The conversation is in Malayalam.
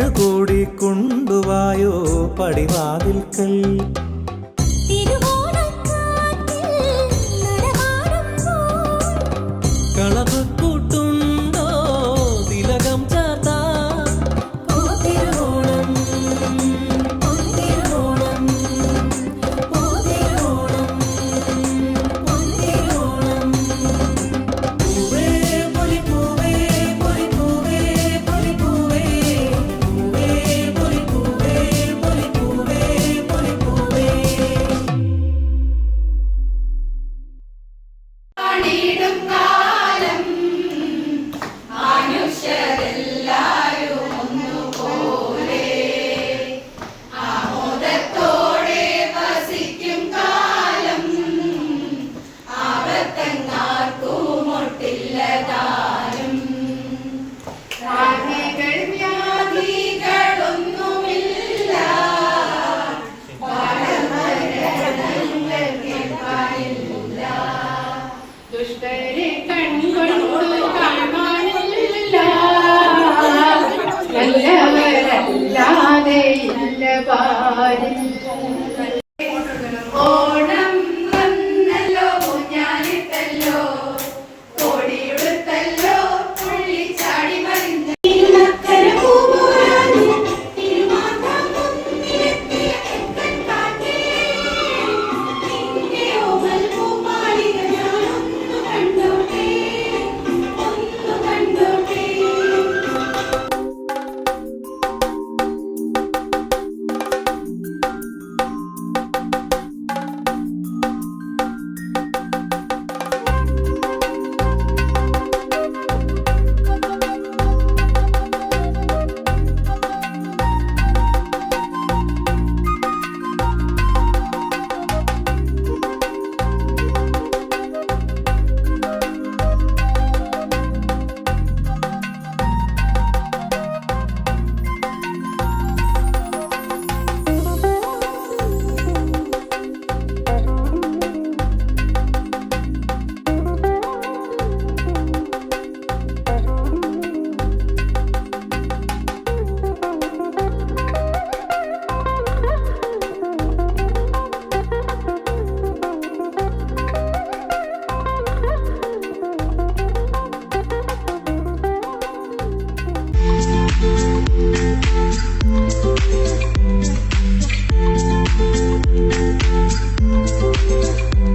തിരുകൂടി കൊണ്ടുവായോ പടിവാതിൽക്കൽ. നല്ലവരല്ലാതെ ഇല്ല പാരിൽ